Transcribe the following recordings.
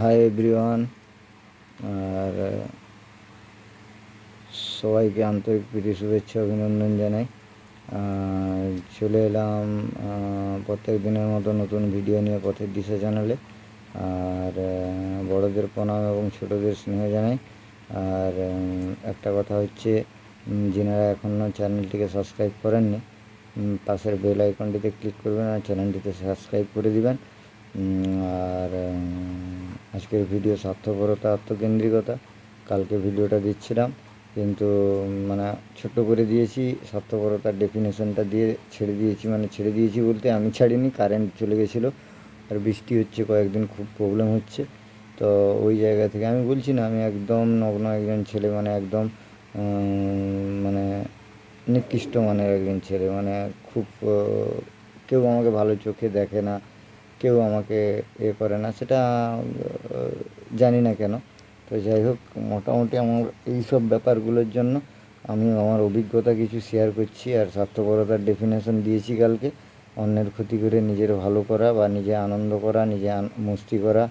Hi everyone আর সবাইকে আন্তরিক প্রীতি, শুভেচ্ছা, অভিনন্দন জানাই। চলে এলাম প্রত্যেক দিনের মতো নতুন ভিডিও নিয়ে পথের দিশা চ্যানেলে আর বড়দের প্রণাম এবং ছোটদের স্নেহ জানাই। আর একটা কথা হচ্ছে যিনারা এখনও চ্যানেলটিকে সাবস্ক্রাইব করেননি পাশের বেল আইকনটিতে ক্লিক করবেন আর চ্যানেলটিতে সাবস্ক্রাইব করে দিবেন। আর আজকের ভিডিও স্বার্থপরতা, আত্মকেন্দ্রিকতা, কালকে ভিডিওটা দিচ্ছিলাম। কিন্তু মানে ছোট্ট করে দিয়েছি, স্বার্থপরতার ডেফিনেশনটা দিয়ে ছেড়ে দিয়েছি মানে ছেড়ে দিয়েছি বলতে আমি ছাড়িনি কারেন্ট চলে গেছিল, আর বৃষ্টি হচ্ছে, কয়েকদিন খুব প্রবলেম হচ্ছে। তো ওই জায়গা থেকে আমি বলছি না, আমি একদম নগ্ন একজন ছেলে মানে একদম মানে নিকৃষ্ট মানের একজন ছেলে মানে খুব কেউ আমাকে ভালো চোখে দেখে না কেউ আমাকে এ করে না, সেটা জানি না কেন। তো যাই হোক, মোটামুটি আমার এই সব ব্যাপারগুলোর জন্য আমি আমার অভিজ্ঞতা কিছু শেয়ার করছি আর স্বার্থপরতার ডেফিনেশন দিয়েছি কালকে। অন্যের ক্ষতি করে নিজের ভালো করা বা নিজে আনন্দ করা, নিজে মস্তি করা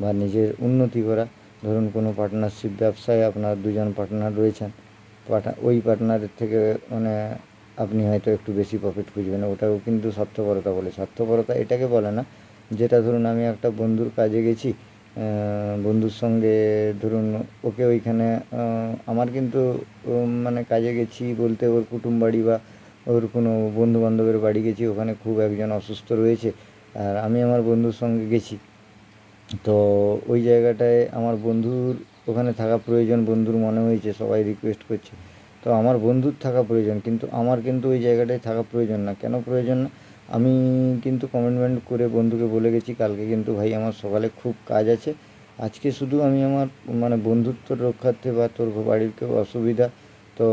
বা নিজের উন্নতি করা। ধরুন, কোনো পার্টনারশিপ ব্যবসায় আপনার দুজন পার্টনার রয়েছেন ওই পার্টনারের থেকে মানে আপনি হয়তো একটু বেশি প্রফিট খুঁজবেন। ওটাও কিন্তু স্বার্থপরতা বলে। স্বার্থপরতা এটাকে বলে না যেটা ধরুন আমি একটা বন্ধুর কাজে গেছি বন্ধুর সঙ্গে ধরুন ওকে ওইখানে আমার কিন্তু মানে কাজে গেছি বলতে ওর কুটুম বাড়ি বা ওর কোনো বন্ধু বান্ধবের বাড়ি গেছি, ওখানে খুব একজন অসুস্থ রয়েছে আর আমি আমার বন্ধুর সঙ্গে গেছি। তো ওই জায়গাটায় আমার বন্ধুর ওখানে থাকা প্রয়োজন, বন্ধুর মনে হয়েছে, সবাই রিকোয়েস্ট করছে। তো আমার বন্ধুর থাকা প্রয়োজন, কিন্তু আমার কিন্তু ওই জায়গাটায় থাকা প্রয়োজন না। কেন প্রয়োজন না? আমি কিন্তু কমিটমেন্ট করে বন্ধুকে বলে গেছি, কালকে কিন্তু ভাই আমার সকালে খুব কাজ আছে। আজকে শুধু আমি আমার মানে বন্ধুত্ব রক্ষার্থে বা তোর বাড়ির কেউ অসুবিধা, তো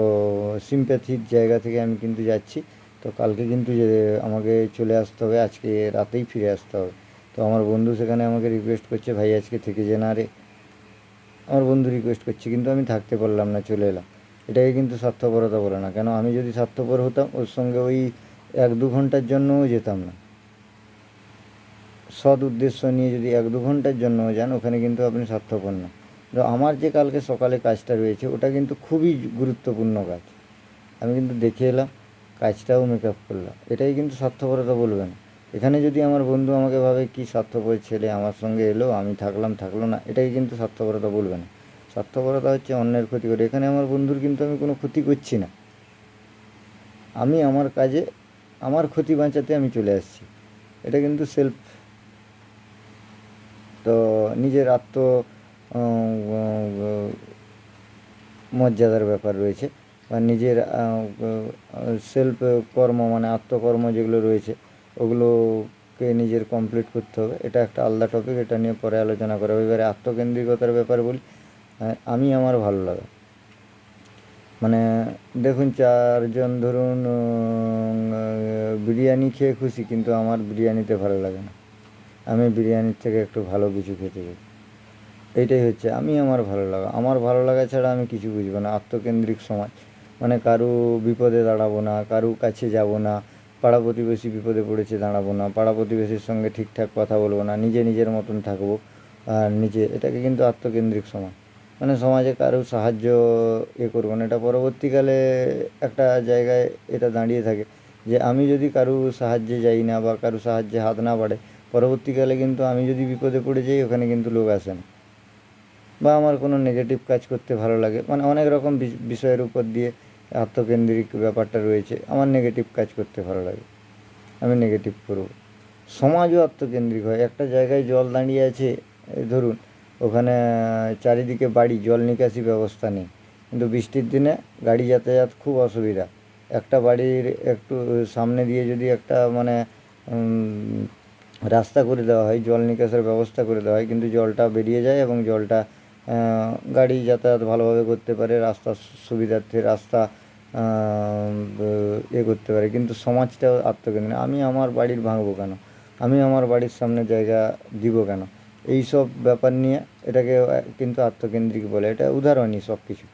সিম্প্যাথির জায়গা থেকে আমি কিন্তু যাচ্ছি। তো কালকে কিন্তু যে আমাকে চলে আসতে হবে, আজকে রাতেই ফিরে আসতে হবে। তো আমার বন্ধু সেখানে আমাকে রিকোয়েস্ট করছে, ভাই, আজকে থেকে যে না রে আমার বন্ধু রিকোয়েস্ট করছে, কিন্তু আমি থাকতে পারলাম না, চলে এলাম। এটাকে কিন্তু স্বার্থপরতা বলে না। কেন? আমি যদি স্বার্থপর হতাম, ওর সঙ্গে ওই এক দু ঘণ্টার জন্যও যেতাম না। সৎ উদ্দেশ্য নিয়ে যদি এক দু ঘণ্টার জন্য যান, ওখানে কিন্তু আপনি স্বার্থপর না। আমার যে কালকে সকালে কাজটা রয়েছে, ওটা কিন্তু খুবই গুরুত্বপূর্ণ কাজ। আমি কিন্তু দেখে এলাম, কাজটাও মেকআপ করলাম। এটাই কিন্তু স্বার্থপরতা বলবে না এখানে যদি আমার বন্ধু আমাকে ভাবে কি স্বার্থপর ছেলে, আমার সঙ্গে এলো, আমি থাকলাম, থাকল না, এটাই কিন্তু স্বার্থপরতা বলবে না স্বার্থপরতা হচ্ছে অন্যের ক্ষতি করে। এখানে আমার বন্ধুর কিন্তু আমি কোনো ক্ষতি করছি না। আমি আমার কাজে আমার ক্ষতি বাঁচাতে আমি চলে আসছি। এটা কিন্তু সেলফ তো নিজের আত্ম মর্যাদার ব্যাপার রয়েছে বা নিজের সেলফ কর্ম মানে আত্মকর্ম যেগুলো রয়েছে, ওগুলোকে নিজের কমপ্লিট করতে হবে। এটা একটা আলাদা টপিক এটা নিয়ে পরে আলোচনা করা হবে। এবারে আত্মকেন্দ্রিকতার ব্যাপার বলি আমি আমার ভালো লাগা। মানে দেখুন, চারজন ধরুন বিরিয়ানি খেয়ে খুশি, কিন্তু আমার বিরিয়ানিতে ভালো লাগে না। আমি বিরিয়ানির থেকে একটু ভালো কিছু খেতে চাই। এইটাই হচ্ছে, আমি আমার ভালো লাগা, আমার ভালো লাগা ছাড়া আমি কিছু বুঝব না। আত্মকেন্দ্রিক সমাজ মানে কারু বিপদে দাঁড়াবো না, কারু কাছে যাব না, পাড়া প্রতিবেশী বিপদে পড়েছে দাঁড়াবো না, পাড়া প্রতিবেশীর সঙ্গে ঠিকঠাক কথা বলব না, নিজে নিজের মতন থাকব, আর নিজে, এটাকে কিন্তু আত্মকেন্দ্রিক সমাজ। মানে সমাজে কারও সাহায্য এ করব না। এটা পরবর্তীকালে একটা জায়গায় এটা দাঁড়িয়ে থাকে যে আমি যদি কারু সাহায্যে যাই না বা কারু সাহায্যে হাত না বাড়ে, পরবর্তীকালে কিন্তু আমি যদি বিপদে পড়ে যাই, ওখানে কিন্তু লোক আসে না। বা আমার কোনো নেগেটিভ কাজ করতে ভালো লাগে মানে অনেক রকম বিষ- বিষয়ের উপর দিয়ে আত্মকেন্দ্রিক ব্যাপারটা রয়েছে, আমার নেগেটিভ কাজ করতে ভালো লাগে, আমি নেগেটিভ করব। সমাজও আত্মকেন্দ্রিক হয়, একটা জায়গায় জল দাঁড়িয়ে আছে ধরুন ওখানে চারিদিকে বাড়ি, জল নিকাশি ব্যবস্থা নেই। কিন্তু বৃষ্টির দিনে গাড়ি যাতায়াত খুব অসুবিধা। একটা বাড়ির একটু সামনে দিয়ে যদি একটা মানে রাস্তা করে দেওয়া হয়, জল নিকাশের ব্যবস্থা করে দেওয়া হয়, কিন্তু জলটা বেরিয়ে যায় এবং জলটা গাড়ি যাতায়াত ভালোভাবে করতে পারে রাস্তার সুবিধার্থে রাস্তা এ করতে পারে। কিন্তু সমাজটাও আত্মকেন্দ্রিক। আমি আমার বাড়ির ভাঙবো কেন? আমি আমার বাড়ির সামনে জায়গা দিব কেন? এইসব ব্যাপার নিয়ে এটাকে কিন্তু আত্মকেন্দ্রিক বলে। এটা উদাহরণই সব কিছু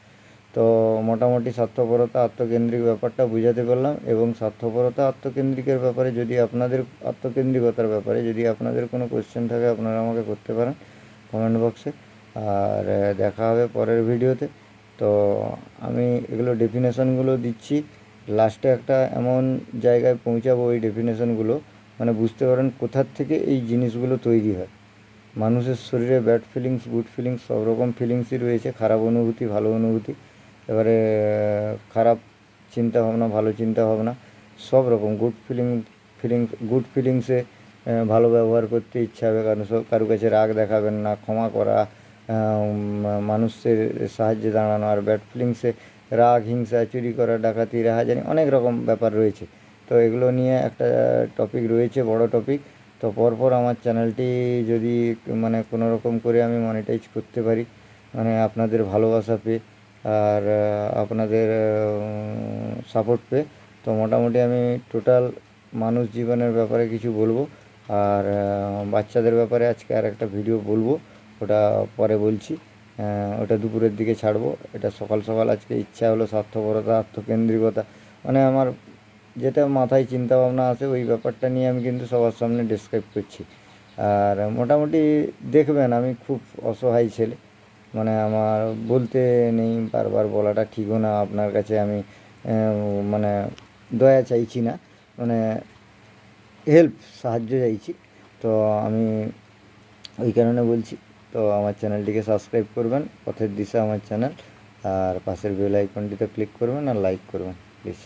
তো মোটামুটি স্বার্থপরতা, আত্মকেন্দ্রিক ব্যাপারটা বুঝাতে পারলাম এবং স্বার্থপরতা, আত্মকেন্দ্রিকের ব্যাপারে যদি আপনাদের, আত্মকেন্দ্রিকতার ব্যাপারে যদি আপনাদের কোনো কোয়েশ্চেন থাকে, আপনারা আমাকে করতে পারেন কমেন্ট বক্সে আর দেখা হবে পরের ভিডিওতে তো। আমি এগুলো ডেফিনেশনগুলো দিচ্ছি। লাস্টে একটা এমন জায়গায় পৌঁছাবো ওই ডেফিনেশনগুলো মানে বুঝতে পারেন কোথার থেকে এই জিনিসগুলো তৈরি হয়। মানুষের শরীরে ব্যাড ফিলিংস গুড ফিলিংস সব রকম ফিলিংসই রয়েছে, খারাপ অনুভূতি, ভালো অনুভূতি, এবারে, খারাপ চিন্তা ভাবনা ভালো চিন্তা ভাবনা সব রকম গুড ফিলিং ফিলিংস গুড ফিলিংসে ভালো ব্যবহার করতে ইচ্ছা হবে, কারণ সব, কারও কাছে রাগ দেখাবেন না, ক্ষমা করা মানুষের সাহায্যে দাঁড়ানো, আর ব্যাড ফিলিংসে রাগ, হিংসা, চুরি করা, ডাকাতি, রাহাজানি, অনেক রকম ব্যাপার রয়েছে। তো এগুলো নিয়ে একটা টপিক রয়েছে, বড় টপিক তো পরপর আমার চ্যানেলটি যদি মানে কোনো রকম করে আমি মনিটাইজ করতে পারি মানে আপনাদের ভালোবাসা পেয়ে আর আপনাদের সাপোর্ট পেয়ে, তো মোটামুটি আমি টোটাল মানুষ জীবনের ব্যাপারে কিছু বলব। আর বাচ্চাদের ব্যাপারে আজকে আর একটা ভিডিও বলব, ওটা পরে বলছি। ওটা দুপুরের দিকে ছাড়বো। এটা সকাল সকাল আজকে ইচ্ছা হলো স্বার্থপরতা, আত্মকেন্দ্রিকতা মানে আমার যেটা মাথায় চিন্তা ভাবনা আছে, ওই ব্যাপারটা নিয়ে আমি কিন্তু সবার সামনে ডিসক্রাইব করছি। আর মোটামুটি দেখবেন, আমি খুব অসহায় ছেলে। মানে আমার বলতে নেই, বারবার বলাটা ঠিকও না, আপনার কাছে আমি মানে দয়া চাইছি না। মানে হেল্প সাহায্য চাইছি। তো আমি ওই কারণে বলছি, তো আমার চ্যানেলটিকে সাবস্ক্রাইব করবেন, পথের দিশা আমার চ্যানেল। আর পাশের বেল আইকনটিতে ক্লিক করবেন আর লাইক করবেন প্লিজ